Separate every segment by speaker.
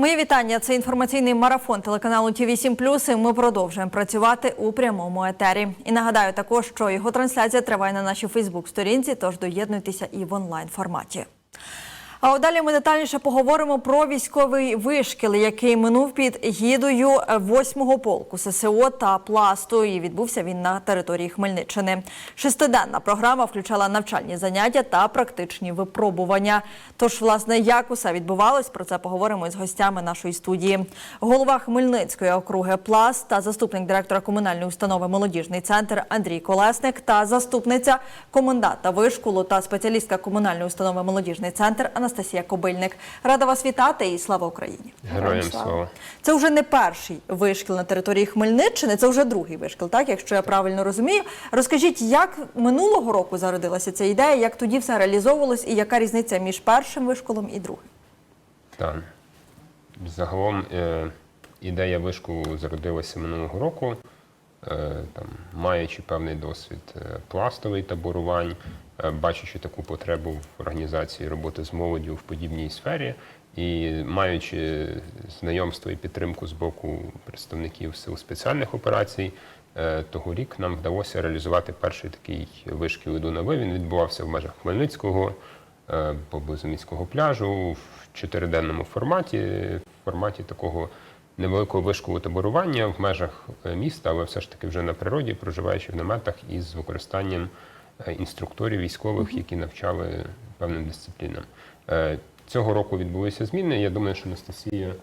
Speaker 1: Мої вітання. Це інформаційний марафон телеканалу Ті 7 і Ми продовжуємо працювати у прямому етері. І нагадаю також, що його трансляція триває на нашій Фейсбук-сторінці, тож доєднуйтеся і в онлайн форматі. А далі ми детальніше поговоримо про військовий вишкіл, який минув під гідою 8-го полку ССО та пласту. І відбувся він на території Хмельниччини. Шестиденна програма включала навчальні заняття та практичні випробування. Тож, власне, як усе відбувалось, про це поговоримо із гостями нашої студії. Голова Хмельницької округи Пласт та заступник директора комунальної установи Молодіжний центр Андрій Колесник та заступниця коменданта вишколу та спеціалістка комунальної установи Молодіжний центр Анастасія Кобильник. Рада вас вітати і слава Україні!
Speaker 2: Героям
Speaker 3: слава.
Speaker 1: Це вже не перший вишкіл на території Хмельниччини, це вже другий вишкіл, так якщо я правильно розумію. Розкажіть, як минулого року зародилася ця ідея, як тоді все реалізовувалось, і яка різниця між першим вишколом і другим?
Speaker 2: Так. Загалом е, ідея вишку зародилася минулого року, там, маючи певний досвід е, пластовий таборувань, е, бачачи таку потребу в організації роботи з молоддю в подібній сфері, і маючи знайомство і підтримку з боку представників сил спеціальних операцій, е, тогорік нам вдалося реалізувати перший такий вишкіл «Іду на ви». Він відбувався в межах Хмельницького. е, поблизу міського пляжу в чотириденному форматі, в форматі такого невеликого вишколу таборування в межах е, міста, але все ж таки вже на природі, проживаючи в наметах із використанням е, інструкторів військових, які навчали певним дисциплінам. Е, Цього року відбулися зміни. Я думаю, що Анастасія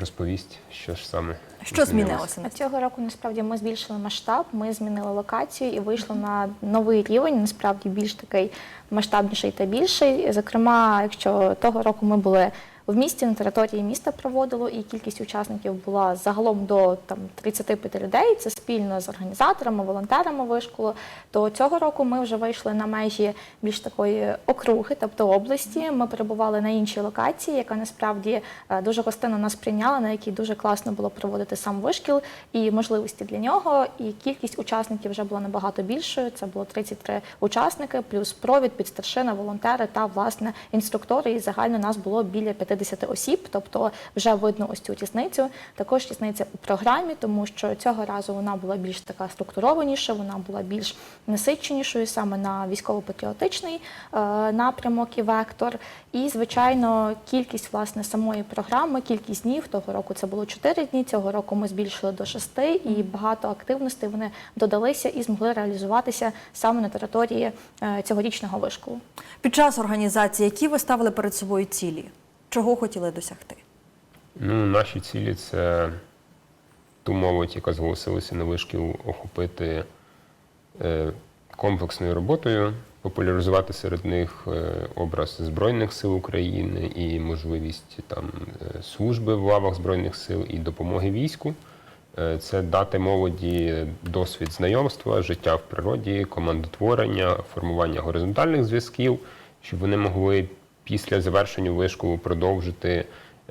Speaker 2: розповість, що ж саме
Speaker 1: Що змінилося?
Speaker 3: А Цього року насправді ми збільшили масштаб, ми змінили локацію і вийшли на новий рівень, насправді більш такий масштабніший та більший. Зокрема, якщо того року ми були в місті, на території міста проводило, і кількість учасників була загалом до там 35 людей. Це спільно з організаторами, волонтерами вишколу. То цього року ми вже вийшли на межі більш такої округи, тобто області. Ми перебували на іншій локації, яка насправді е, дуже гостинно нас прийняла, на якій дуже класно було проводити сам вишкіл і можливості для нього. І кількість учасників вже була набагато більшою. Це було 33 учасники, плюс провід, підстаршина, волонтери та власне інструктори. І загально нас було біля 50 осіб. Тобто вже видно ось цю різницю. Також різниця у програмі, тому що цього разу вона була більш така структурованіша, вона була більш насиченішою саме на військово-патріотичний е, напрямок і вектор. І, звичайно, кількість власне самої програми, кількість днів того року це було 4 дні. Цього року ми збільшили до 6, і багато активностей вони додалися і змогли реалізуватися саме на території е, цьогорічного вишколу.
Speaker 1: Під час організації, які ви ставили перед собою цілі? Чого хотіли досягти?
Speaker 2: Ну, наші цілі це ту молодь, яка зголосилася на вишкіл охопити е, комплексною роботою, популяризувати серед них е, образ Збройних сил України і можливість там е, служби в лавах Збройних сил і допомоги війську. Це дати молоді досвід знайомства, життя в природі, командотворення, формування горизонтальних зв'язків, щоб вони могли після завершення вишколу продовжити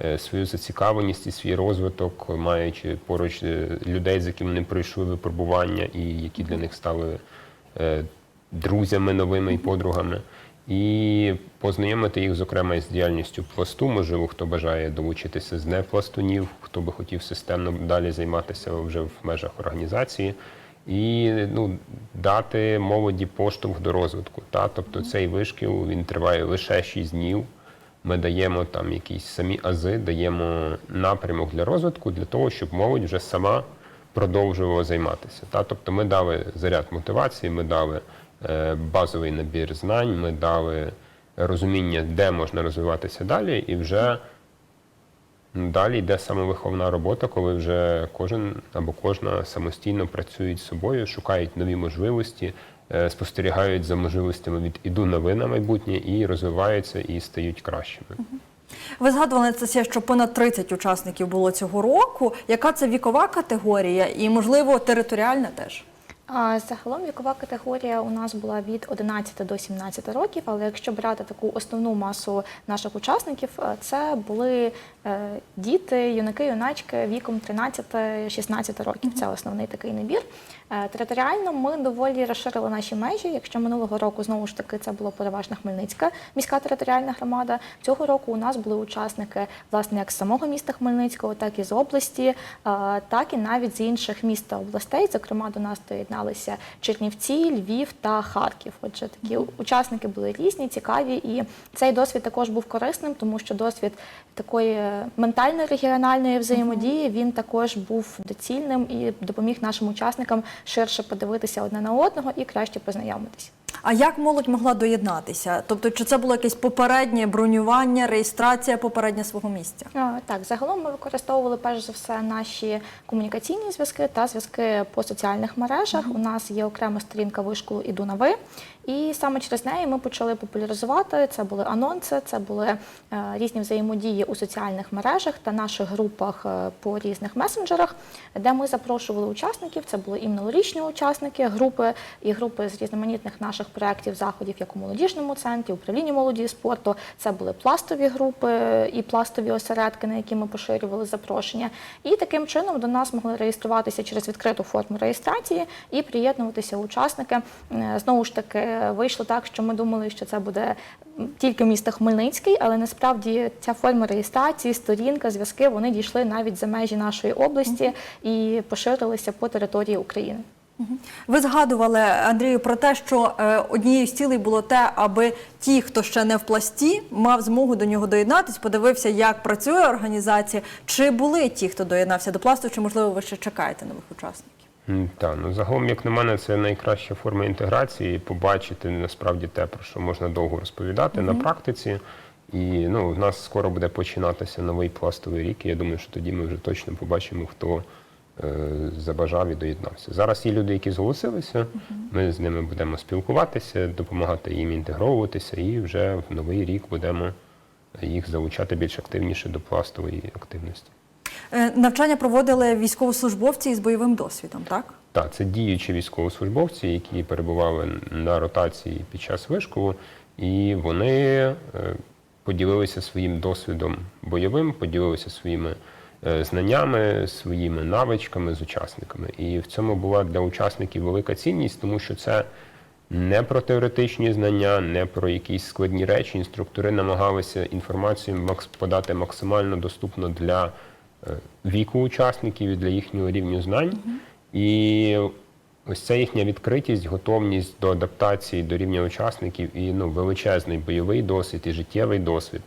Speaker 2: е, свою зацікавленість і свій розвиток, маючи поруч е, людей, з якими вони пройшли випробування, і які для них стали е, друзями новими і подругами. І познайомити їх, зокрема, із діяльністю пласту. Можливо, хто бажає долучитися з непластунів, хто би хотів системно далі займатися вже в межах організації, і ну, дати молоді поштовх до розвитку. Та? Тобто цей вишкіл він триває лише 6 днів. Ми даємо там якісь самі ази, даємо напрямок для розвитку для того, щоб молодь вже сама продовжувала займатися. Та? Тобто ми дали заряд мотивації, ми дали е, базовий набір знань, ми дали розуміння, де можна розвиватися далі, і вже далі йде самовиховна робота, коли вже кожен або кожна самостійно працюють з собою, шукають нові можливості, е, спостерігають за можливостями від іду на ви на майбутнє і розвиваються і стають кращими.
Speaker 1: Ви згадували Анастасія, що понад 30 учасників було цього року. Яка це вікова категорія і, можливо, територіальна теж?
Speaker 3: Загалом вікова категорія у нас була від 11 до 17 років, але якщо брати таку основну масу наших учасників, е, це були діти, юнаки, юначки віком 13-16 років. Це основний такий набір. Е, Територіально ми доволі розширили наші межі. Якщо минулого року знову ж таки це було переважно Хмельницька міська територіальна громада. Цього року у нас були учасники власне як з самого міста Хмельницького, так і з області, е, так і навіть з інших міст та областей. Зокрема, до нас доєдналися Чернівці, Львів та Харків. Отже, такі учасники були різні, цікаві, і цей досвід також був корисним, тому що досвід такої е, ментальної регіональної взаємодії він також був доцільним і допоміг нашим учасникам ширше подивитися одне на одного і краще познайомитися.
Speaker 1: А як молодь могла доєднатися? Тобто, чи це було якесь попереднє бронювання, реєстрація попереднє свого місця?
Speaker 3: А, Так, загалом ми використовували перш за все наші комунікаційні зв'язки та зв'язки по соціальних мережах. У нас є окрема сторінка вишколу іду на ви. І саме через неї ми почали популяризувати. Це були анонси, це були е, різні взаємодії у соціальних мережах та наших групах е, по різних месенджерах, де ми запрошували учасників. Це були і минулорічні учасники групи, і групи з різноманітних наших проєктів, заходів, як у молодіжному центрі, управлінні молоді і спорту. Це були пластові групи і пластові осередки, на які ми поширювали запрошення. І таким чином до нас могли реєструватися через відкриту форму реєстрації і приєднуватися учасники. Е, Знову ж таки, вийшло так, що ми думали, що це буде тільки місто Хмельницький, але насправді ця форма реєстрації, сторінка, зв'язки вони дійшли навіть за межі нашої області і поширилися по території України.
Speaker 1: Ви згадували, Андрію, про те, що е, однією з цілей було те, аби ті, хто ще не в пласті, мав змогу до нього доєднатись, подивився, як працює організація. Чи були ті, хто доєднався до пласту, чи можливо ви ще чекаєте нових учасників?
Speaker 2: Так, ну загалом, як на мене, це найкраща форма інтеграції, побачити насправді те, про що можна довго розповідати на практиці. І ну, в нас скоро буде починатися новий пластовий рік. І я думаю, що тоді ми вже точно побачимо, хто забажав і доєднався. Зараз є люди, які зголосилися. Ми з ними будемо спілкуватися, допомагати їм інтегровуватися, і вже в новий рік будемо їх залучати більш активніше до пластової активності.
Speaker 1: Е, Навчання проводили військовослужбовці із бойовим досвідом, так?
Speaker 2: Так, це діючі військовослужбовці, які перебували на ротації під час вишколу, і вони е, поділилися своїм досвідом бойовим, поділилися своїми е, знаннями, своїми навичками з учасниками. І в цьому була для учасників велика цінність, тому що це не про теоретичні знання, не про якісь складні речі. Інструктори намагалися інформацію подати максимально доступно для е, віку учасників і для їхнього рівню знань. І ось ця їхня відкритість, готовність до адаптації до рівня учасників і ну, величезний бойовий досвід і життєвий досвід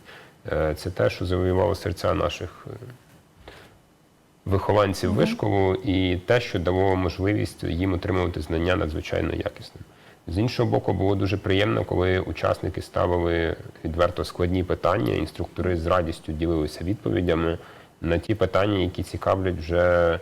Speaker 2: е, це те, що завоювало серця наших вихованців вишколу, і те, що дало можливість їм отримувати знання надзвичайно якісним. З іншого боку, було дуже приємно, коли учасники ставили відверто складні питання. Інструктори з радістю ділилися відповідями на ті питання, які цікавлять вже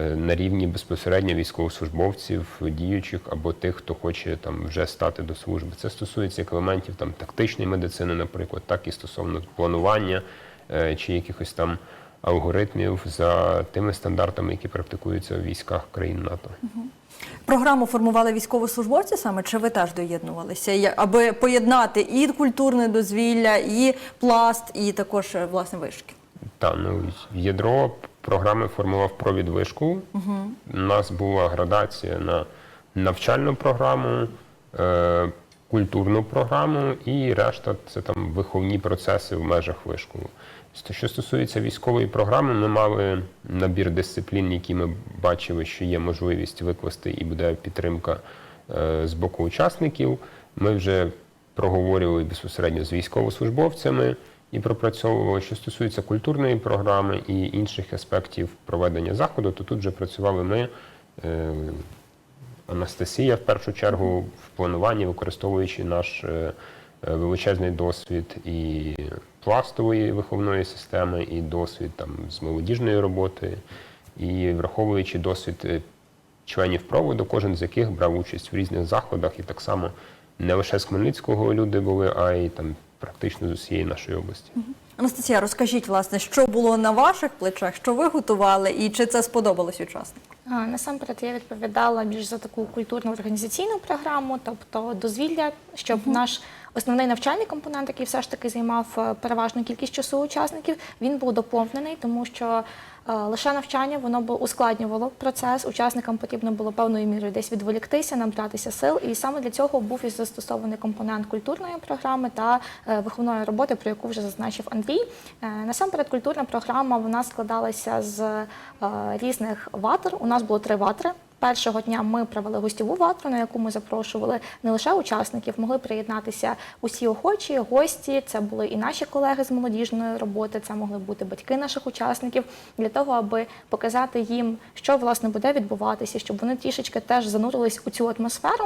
Speaker 2: е, на рівні безпосередньо військовослужбовців, діючих або тих, хто хоче там вже стати до служби. Це стосується як елементів там тактичної медицини, наприклад, так і стосовно планування е, чи якихось там алгоритмів за тими стандартами, які практикуються в військах країн НАТО.
Speaker 1: Програму формували військовослужбовці саме, чи ви теж доєднувалися, аби поєднати і культурне дозвілля, і пласт, і також е, власне вишки?
Speaker 2: Та ну ядро програми формував провід вишку. У нас була градація на навчальну програму, е, культурну програму і решта це там виховні процеси в межах вишколу. Що стосується військової програми, ми мали набір дисциплін, які ми бачили, що є можливість викласти і буде підтримка е, з боку учасників. Ми вже проговорювали безпосередньо з військовослужбовцями і пропрацьовували. Що стосується культурної програми і інших аспектів проведення заходу, то тут вже працювали ми. Анастасія в першу чергу в плануванні, використовуючи наш е, е, величезний досвід і пластової виховної системи, і досвід там з молодіжної роботи, і враховуючи досвід е, членів проводу, кожен з яких брав участь в різних заходах, і так само не лише з Хмельницького люди були, а й там практично з усієї нашої області.
Speaker 1: Анастасія, розкажіть, власне, що було на ваших плечах, що ви готували, і чи це сподобалось учасникам?
Speaker 3: Насамперед я відповідала більш за таку культурну організаційну програму, тобто дозвілля, щоб наш основний навчальний компонент, який все ж таки займав е, переважну кількість часу учасників, він був доповнений, тому що лише навчання воно ускладнювало процес. Учасникам потрібно було певною мірою десь відволіктися, набратися сил. І саме для цього був і застосований компонент культурної програми та е, виховної роботи, про яку вже зазначив Андрій. Е, Насамперед, культурна програма вона складалася з е, різних ватр. У нас було три ватри. Першого дня ми провели гостєву ватру, на яку ми запрошували не лише учасників, могли приєднатися усі охочі, гості. Це були і наші колеги з молодіжної роботи, це могли бути батьки наших учасників, для того, аби показати їм, що власне буде відбуватися, щоб вони трішечки теж занурились у цю атмосферу.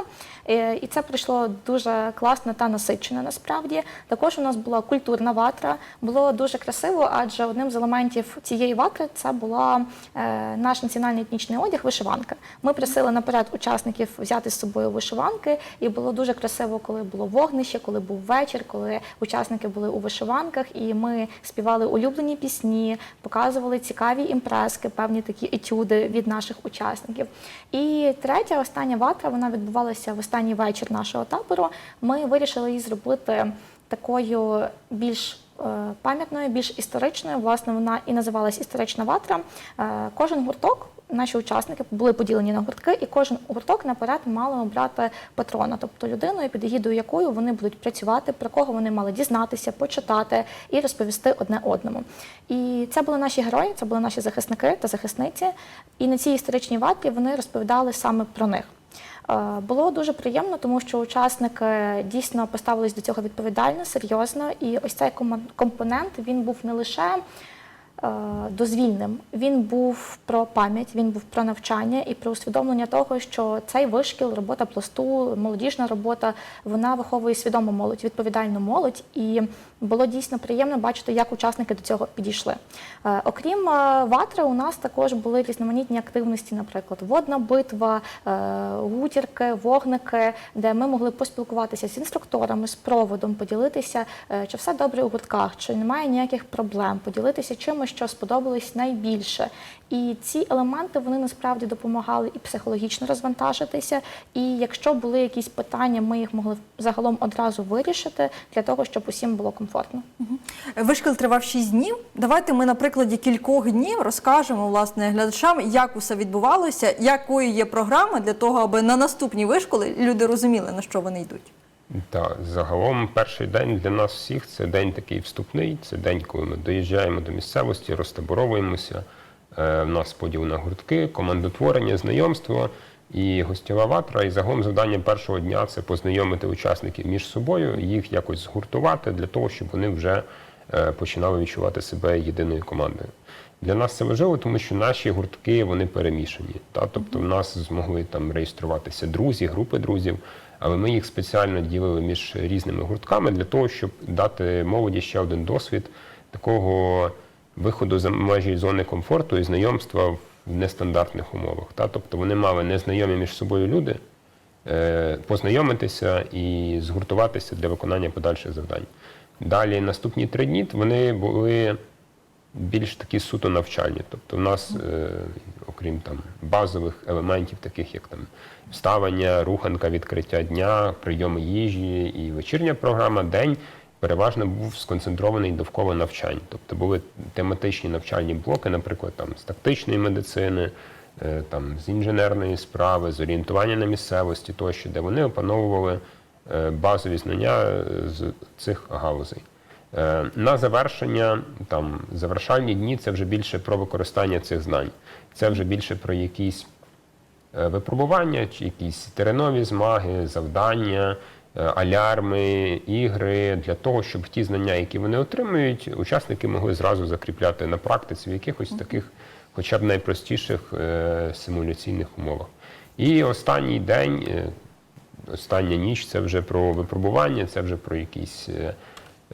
Speaker 3: Е, І це пройшло дуже класно та насичено. Насправді також у нас була культурна ватра. Було дуже красиво, адже одним з елементів цієї ватри це була е, наш національний етнічний одяг, вишиванка. Ми просили наперед учасників взяти з собою вишиванки, і було дуже красиво, коли було вогнище, коли був вечір, коли учасники були у вишиванках, і ми співали улюблені пісні, показували цікаві імпрески, певні такі етюди від наших учасників. І третя, остання ватра, вона відбувалася в останній вечір нашого табору. Ми вирішили її зробити такою більш пам'ятною, більш історичною. Власне, вона і називалась історична ватра. Е, Кожен гурток. Наші учасники були поділені на гуртки, і кожен гурток наперед мали обрати патрона, тобто людину, під егідою якою вони будуть працювати, про кого вони мали дізнатися, почитати і розповісти одне одному. І це були наші герої, це були наші захисники та захисниці. І на цій історичній ватрі вони розповідали саме про них. Е, Було дуже приємно, тому що учасники дійсно поставились до цього відповідально, серйозно. І ось цей компонент він був не лише е, дозвільним, він був про пам'ять, він був про навчання і про усвідомлення того, що цей вишкіл, робота пласту, молодіжна робота, вона виховує свідому молодь, відповідальну молодь. І було дійсно приємно бачити, як учасники до цього підійшли. Е, Окрім е, ватри, у нас також були різноманітні активності, наприклад, водна битва, е, гутірки, вогники, де ми могли поспілкуватися з інструкторами, з проводом, поділитися, чи все добре у гуртках, чи немає ніяких проблем, поділитися чимось, що сподобалось найбільше. І ці елементи вони насправді допомагали і психологічно розвантажитися. І якщо були якісь питання, ми їх могли загалом одразу вирішити для того, щоб усім було комфортно.
Speaker 1: Вишкіл тривав 6 днів. Давайте ми на прикладі кількох днів розкажемо власне глядачам, як усе відбувалося, якою є програма для того, аби на наступні вишколи люди розуміли, на що вони йдуть.
Speaker 2: Так, загалом перший день для нас всіх це день такий вступний. Це день, коли ми доїжджаємо до місцевості, розтаборовуємося. Е, В нас поділ на гуртки, командотворення, знайомство і гостєва ватра. І загалом завдання першого дня це познайомити учасників між собою, їх якось згуртувати для того, щоб вони вже е, починали відчувати себе єдиною командою. Для нас це важливо, тому що наші гуртки вони перемішані. Та? Тобто в нас змогли там реєструватися друзі, групи друзів, але ми їх спеціально ділили між різними гуртками для того, щоб дати молоді ще один досвід такого виходу за межі зони комфорту і знайомства в нестандартних умовах. Та? Тобто вони мали незнайомі між собою люди, е, познайомитися і згуртуватися для виконання подальших завдань. Далі наступні три дні вони були більш такі суто навчальні. Тобто, в нас, е, окрім там базових елементів, таких як там вставання, руханка, відкриття дня, прийоми їжі і вечірня програма, день переважно був сконцентрований довкола навчань. Тобто були тематичні навчальні блоки, наприклад, там з тактичної медицини. е, Там з інженерної справи, з орієнтування на місцевості тощо, де вони опановували е, базові знання е, з цих галузей. На завершення, там завершальні дні це вже більше про використання цих знань. Це вже більше про якісь випробування, чи якісь теренові змаги, завдання, алярми, ігри для того, щоб ті знання, які вони отримують, учасники могли зразу закріпляти на практиці в якихось таких, хоча б найпростіших е, симуляційних умовах. І останній день, е, остання ніч це вже про випробування, це вже про якісь. е,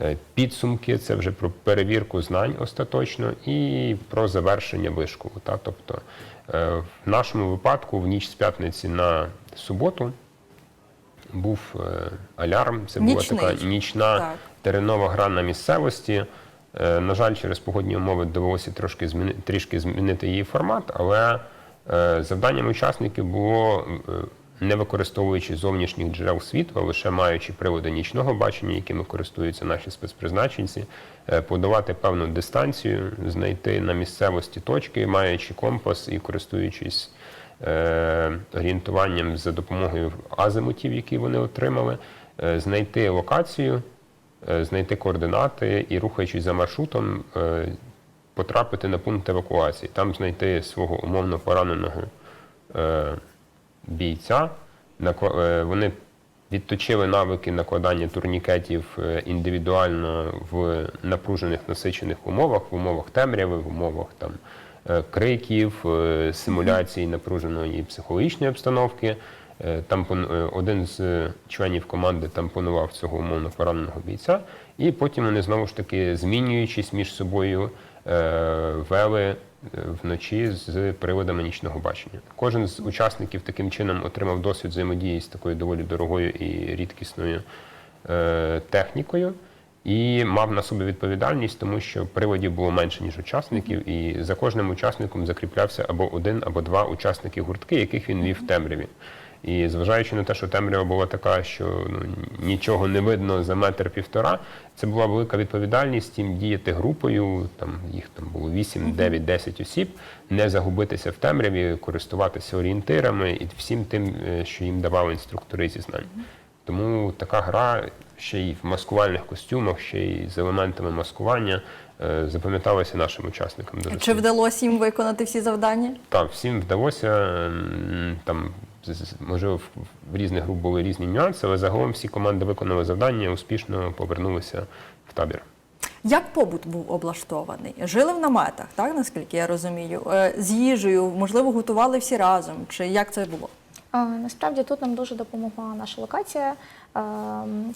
Speaker 2: е, Підсумки, це вже про перевірку знань остаточно і про завершення вишколу. Тобто е, в нашому випадку в ніч з п'ятниці на суботу був е, алярм. Це
Speaker 1: Нічний.
Speaker 2: була така нічна
Speaker 1: Так.
Speaker 2: теренова гра на місцевості. Е, На жаль, через погодні умови довелося трошки зміни, трішки змінити її формат, але е, завданням учасників було, не використовуючи зовнішніх джерел світла, лише маючи приводи нічного бачення, якими користуються наші спецпризначенці, подавати певну дистанцію, знайти на місцевості точки, маючи компас і користуючись орієнтуванням за допомогою азимутів, які вони отримали, е, знайти локацію, е, знайти координати і, рухаючись за маршрутом, е, потрапити на пункт евакуації, там знайти свого умовно пораненого е, бійця. Е, Вони відточили навики накладання турнікетів е, індивідуально в напружених насичених умовах, в умовах темряви, в умовах там е, криків, е, симуляції напруженої психологічної обстановки. Е, Там е, один з е, членів команди тампонував цього умовно пораненого бійця, і потім вони знову ж таки, змінюючись між собою, е, вели е, вночі з приводами нічного бачення. Кожен з учасників таким чином отримав досвід взаємодії з такою доволі дорогою і рідкісною е, технікою. І мав на собі відповідальність, тому що приводів було менше, ніж учасників, і за кожним учасником закріплявся або один, або два учасники гуртки, яких він вів в темряві. І зважаючи на те, що темрява була така, що ну, нічого не видно за метр півтора, це була велика відповідальність їм діяти групою. Там їх там було 8, 9, 10 осіб, не загубитися в темряві, користуватися орієнтирами і всім тим, е, що їм давали інструктори зі знань. Тому така гра ще й в маскувальних костюмах, ще й з елементами маскування е, запам'яталася нашим учасникам. Дуже
Speaker 1: Чи вдалося їм виконати всі завдання?
Speaker 2: Так, всім вдалося. Там можливо в в різних груп були різні нюанси, але загалом всі команди виконали завдання, успішно повернулися в табір.
Speaker 1: Як побут був облаштований? Жили в наметах, так наскільки я розумію? Е, З їжею, можливо, готували всі разом. Чи як це було?
Speaker 3: Насправді тут нам дуже допомогла наша локація,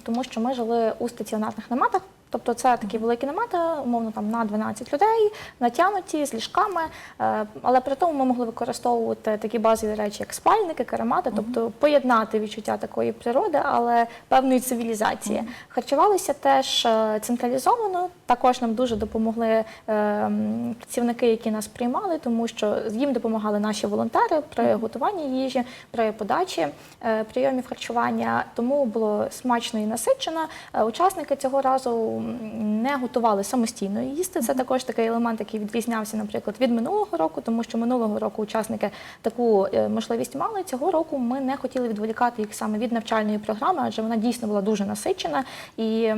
Speaker 3: тому що ми жили у стаціонарних наметах. Тобто це такі великі намети, умовно там на 12 людей, натягнуті з ліжками. Е, Але при тому ми могли використовувати такі базові речі, як спальники, каремати, тобто поєднати відчуття такої природи, але певної цивілізації. Харчувалися теж е, централізовано. Також нам дуже допомогли ем, працівники, які нас приймали, тому що їм допомагали наші волонтери при готуванні їжі, при подачі е, прийомів харчування. Тому було смачно і насичено. Е, Учасники цього разу не готували самостійно їсти. Це також такий елемент, який відрізнявся, наприклад, від минулого року, тому що минулого року учасники таку е, можливість мали. Цього року ми не хотіли відволікати їх саме від навчальної програми, адже вона дійсно була дуже насичена. І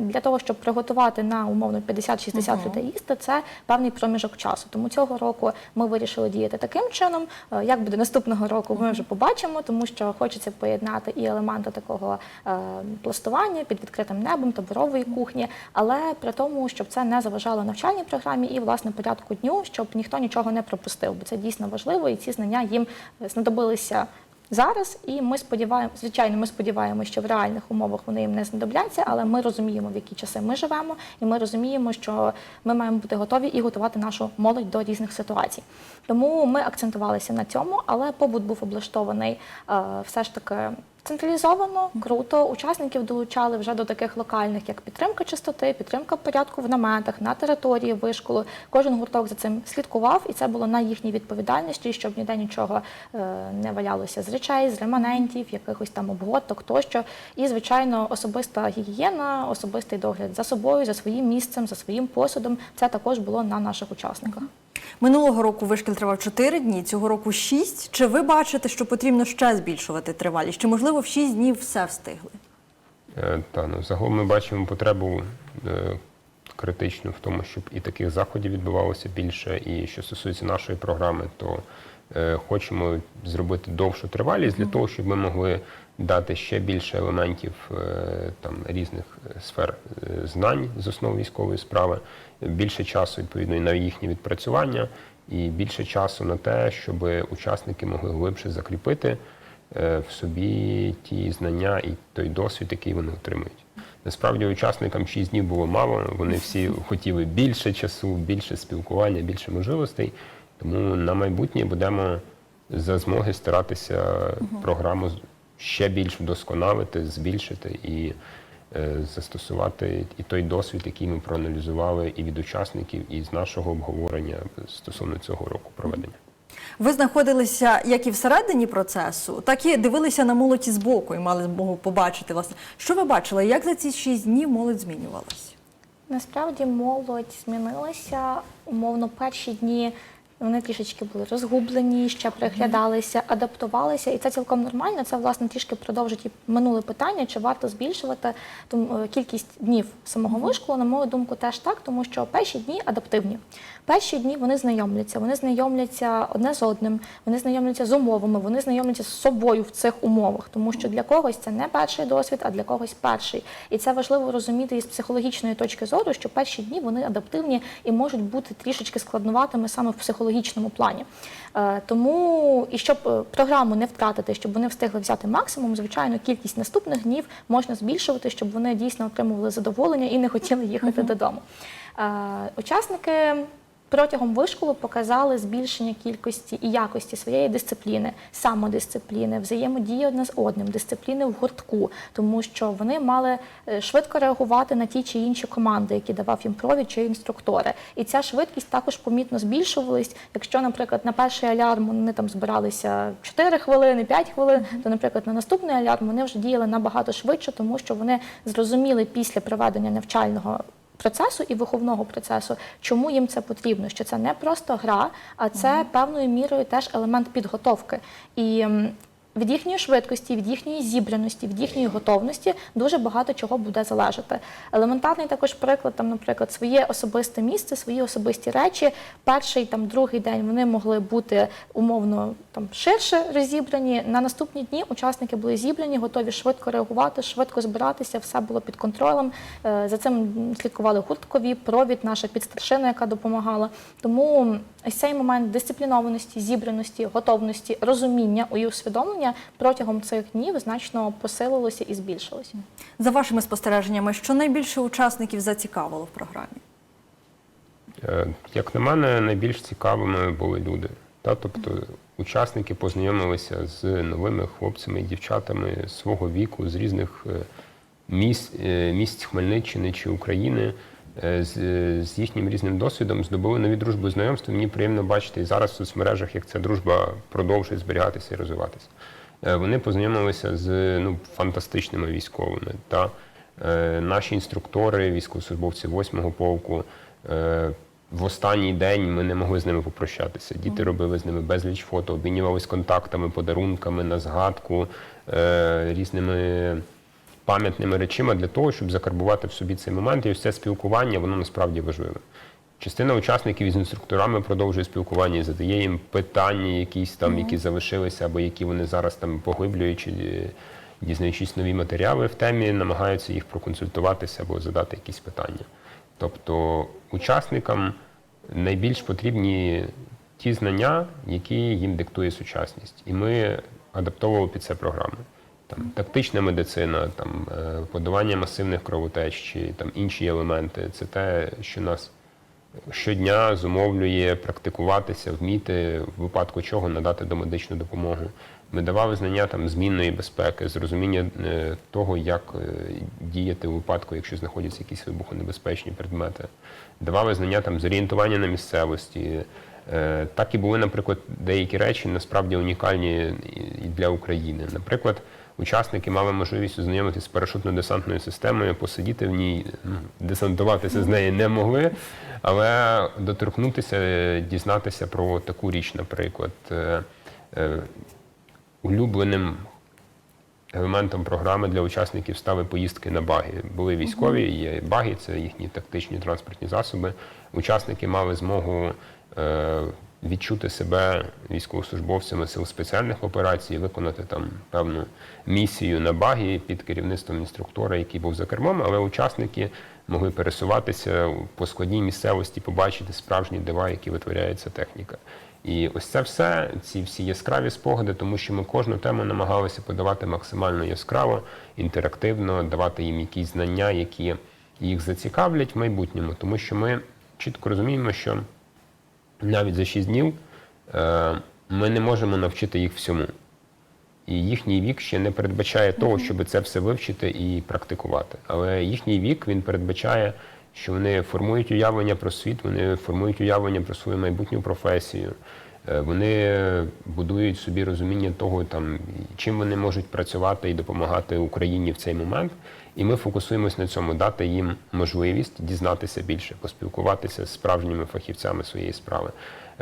Speaker 3: для того, щоб приготувати на умовно 50-60 людей їсти, це певний проміжок часу. Тому цього року ми вирішили діяти таким чином. Е, Як буде наступного року, ми вже побачимо, тому що хочеться поєднати і елементи такого е, пластування під відкритим небом, таборової кухні, але при тому, щоб це не заважало навчальній програмі і власне порядку дню, щоб ніхто нічого не пропустив, бо це дійсно важливо, і ці знання їм е, знадобилися. Зараз і ми сподіваємося, звичайно, ми сподіваємося, що в реальних умовах вони їм не знадобляться, але ми розуміємо, в які часи ми живемо, і ми розуміємо, що ми маємо бути готові і готувати нашу молодь до різних ситуацій. Тому ми акцентувалися на цьому, але побут був облаштований е, все ж таки централізовано, круто. Учасників долучали вже до таких локальних, як підтримка чистоти, підтримка порядку в наметах, на території вишколу. Кожен гурток за цим слідкував, і це було на їхній відповідальності, щоб ніде нічого е, не валялося з речей, з реманентів, якихось там обгорток тощо. І, звичайно, особиста гігієна, особистий догляд за собою, за своїм місцем, за своїм посудом. Це також було на наших учасниках.
Speaker 1: Минулого року вишкіл тривав 4 дні, цього року 6. Чи ви бачите, що потрібно ще збільшувати тривалість? Чи можливо в 6 днів все встигли?
Speaker 2: Е, Та, ну, загалом ми бачимо потребу е, критичну в тому, щоб і таких заходів відбувалося більше. І що стосується нашої програми, то е, хочемо зробити довшу тривалість для того, щоб ми могли дати ще більше елементів е, там, різних сфер е, знань з основ військової справи, більше часу відповідно і на їхнє відпрацювання, і більше часу на те, щоб учасники могли глибше закріпити в собі ті знання і той досвід, який вони отримують. Насправді учасникам 6 днів було мало. Вони всі хотіли більше часу, більше спілкування, більше можливостей. Тому на майбутнє будемо за змоги старатися програму ще більш вдосконалити, збільшити і е, застосувати і той досвід, який ми проаналізували і від учасників, і з нашого обговорення стосовно цього року проведення.
Speaker 1: Ви знаходилися як і всередині процесу, так і дивилися на молодь з боку і мали змогу побачити власне. Що ви бачили? Як за ці шість днів молодь змінювалась?
Speaker 3: Насправді молодь змінилася. Умовно, перші дні вони трішечки були розгублені, ще приглядалися, адаптувалися, і це цілком нормально. Це власне трішки продовжить і минуле питання, чи варто збільшувати е, кількість днів самого вишколу. На мою думку, теж так, тому що перші дні адаптивні. Перші дні вони знайомляться, вони знайомляться одне з одним, вони знайомляться з умовами, вони знайомляться з собою в цих умовах, тому що для когось це не перший досвід, а для когось перший. І це важливо розуміти із психологічної точки зору, що перші дні вони адаптивні і можуть бути трішечки складнуватими саме в психологічному плані. Е, Тому і щоб е, програму не втратити, щоб вони встигли взяти максимум, звичайно, кількість наступних днів можна збільшувати, щоб вони дійсно отримували задоволення і не хотіли їхати додому. Е, Учасники протягом вишколу показали збільшення кількості і якості своєї дисципліни, самодисципліни, взаємодії одне з одним, дисципліни в гуртку, тому що вони мали е, швидко реагувати на ті чи інші команди, які давав їм провід чи інструктори. І ця швидкість також помітно збільшувалась. Якщо, наприклад, на перший алярм вони там збиралися 4 хвилини, 5 хвилин, то, наприклад, на наступний алярм вони вже діяли набагато швидше, тому що вони зрозуміли після проведення навчального процесу і виховного процесу, чому їм це потрібно, що це не просто гра, а це певною мірою теж елемент підготовки. І від їхньої швидкості, від їхньої зібраності, від їхньої готовності дуже багато чого буде залежати. Елементарний також приклад, там, наприклад, своє особисте місце, свої особисті речі. Перший там другий день вони могли бути умовно там ширше розібрані. На наступні дні учасники були зібрані, готові швидко реагувати, швидко збиратися, все було під контролем. Е, За цим слідкували гурткові, провід, наша підстаршина, яка допомагала. Тому цей момент дисциплінованості, зібраності, готовності, розуміння і усвідомлення протягом цих днів значно посилилося і збільшилося.
Speaker 1: За вашими спостереженнями, що найбільше учасників зацікавило в програмі?
Speaker 2: Е, Як на мене, найбільш цікавими були люди. Та? Тобто учасники познайомилися з новими хлопцями і дівчатами свого віку, з різних е, місць, е, місць Хмельниччини чи України, е, з, з їхнім різним досвідом здобули нові дружби знайомства. Мені приємно бачити і зараз в соцмережах, як ця дружба продовжує зберігатися і розвиватися. Е, Вони познайомилися з ну, фантастичними військовими. Та? Е, Наші інструктори, військовослужбовці 8-го полку. е, В останній день ми не могли з ними попрощатися. Діти робили з ними безліч фото, обмінювалися контактами, подарунками на згадку, е, різними пам'ятними речима для того, щоб закарбувати в собі цей момент. І ось це спілкування, воно насправді важливе. Частина учасників із інструкторами продовжує спілкування і задає їм питання, якісь там, які залишилися, або які вони зараз там поглиблюючи, е, дізнаючись нові матеріали в темі, намагаються їх проконсультуватися або задати якісь питання. Тобто учасникам найбільш потрібні ті знання, які їм диктує сучасність. І ми адаптовували під це програми. Там, тактична медицина, там, е, подавання масивних кровотеч чи там, інші елементи це те, що нас щодня зумовлює практикуватися, вміти в випадку чого надати домедичну допомогу. Ми давали знання там змінної безпеки, зрозуміння е, того, як е, діяти у випадку, якщо знаходяться якісь вибухонебезпечні предмети. Давали знання там з орієнтування на місцевості. Е, Так і були, наприклад, деякі речі насправді унікальні для України. Наприклад, учасники мали можливість ознайомитися з парашутно-десантною системою, посидіти в ній, ну, десантуватися з неї не могли, але доторкнутися, е, дізнатися про таку річ, наприклад. Е, е, Улюбленим елементом програми для учасників стали поїздки на баги. Були військові, є баги, це їхні тактичні транспортні засоби. Учасники мали змогу е, відчути себе військовослужбовцями сил спеціальних операцій, виконати там певну місію на багі під керівництвом інструктора, який був за кермом, але учасники могли пересуватися по складній місцевості, побачити справжні дива, які витворяє ця техніка. І ось це все, ці всі яскраві спогади, тому що ми кожну тему намагалися подавати максимально яскраво, інтерактивно, давати їм якісь знання, які їх зацікавлять в майбутньому, тому що ми чітко розуміємо, що навіть за 6 днів е, ми не можемо навчити їх всьому. І їхній вік ще не передбачає того, щоб це все вивчити і практикувати. Але їхній вік він передбачає, що вони формують уявлення про світ, вони формують уявлення про свою майбутню професію. Е, Вони будують собі розуміння того, там чим вони можуть працювати і допомагати Україні в цей момент. І ми фокусуємось на цьому, дати їм можливість дізнатися більше, поспілкуватися з справжніми фахівцями своєї справи,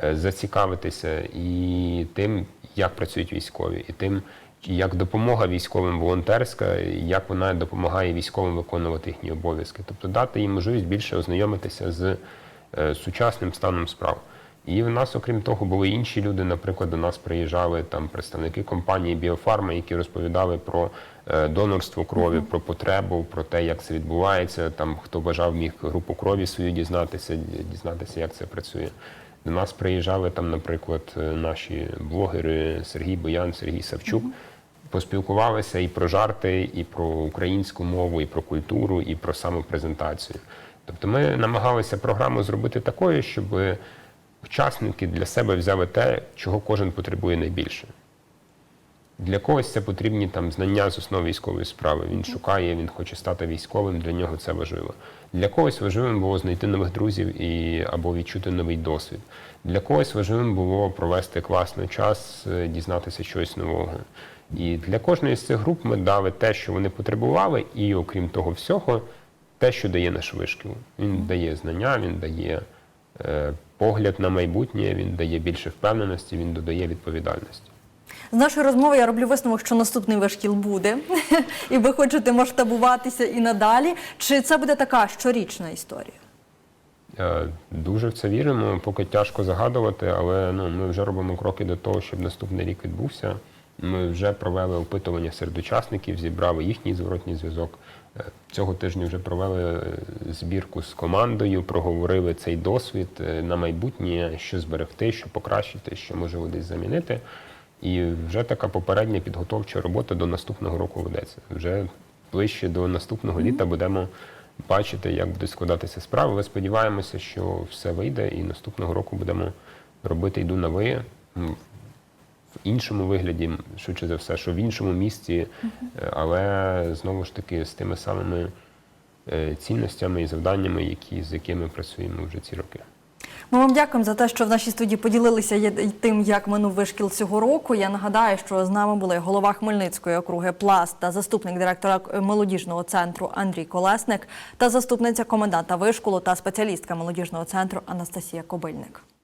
Speaker 2: е, зацікавитися і тим, як працюють військові, і тим, як допомога військовим волонтерська, як вона допомагає військовим виконувати їхні обов'язки. Тобто дати їм можливість більше ознайомитися з е, сучасним станом справ. І в нас, окрім того, були інші люди. Наприклад, до нас приїжджали там представники компанії Біофарма, які розповідали про е, донорство крові, про потребу, про те, як це відбувається. Там хто бажав міг групу крові свою дізнатися, дізнатися, як це працює. До нас приїжджали там, наприклад, е, наші блогери Сергій Боян, Сергій Савчук. Поспілкувалися і про жарти, і про українську мову, і про культуру, і про самопрезентацію. Тобто ми намагалися програму зробити такою, щоб учасники для себе взяли те, чого кожен потребує найбільше. Для когось це потрібні там знання з основ військової справи. Він шукає, він хоче стати військовим, для нього це важливо. Для когось важливим було знайти нових друзів і або відчути новий досвід. Для когось важливим було провести класний час, е, дізнатися щось нового. І для кожної з цих груп ми дали те, що вони потребували, і окрім того всього, те, що дає наш вишкіл. Він дає знання, він дає погляд на майбутнє, він дає більше впевненості, він додає відповідальності.
Speaker 1: З нашої розмови я роблю висновок, що наступний вишкіл буде, і ви хочете масштабуватися і надалі. Чи це буде така щорічна історія?
Speaker 2: Е, Дуже в це віримо, поки тяжко загадувати, але ну, ми вже робимо кроки до того, щоб наступний рік відбувся. Ми вже провели опитування серед учасників, зібрали їхній зворотній зв'язок. Цього тижня вже провели е, збірку з командою, проговорили цей досвід е, на майбутнє, що зберегти, що покращити, що можливо десь замінити. І вже така попередня підготовча робота до наступного року ведеться. Вже ближче до наступного літа будемо бачити, як будуть складатися справи. Але сподіваємося, що все вийде, і наступного року будемо робити йду на ви в іншому вигляді, швидше за все, що в іншому місці, е, але знову ж таки з тими самими е, цінностями і завданнями, які, з якими працюємо вже ці роки.
Speaker 1: Ми вам дякуємо за те, що в нашій студії поділилися тим, як минув вишкіл цього року. Я нагадаю, що з нами були голова Хмельницької округи Пласт та заступник директора молодіжного центру Андрій Колесник та заступниця коменданта вишколу та спеціалістка молодіжного центру Анастасія Кобильник.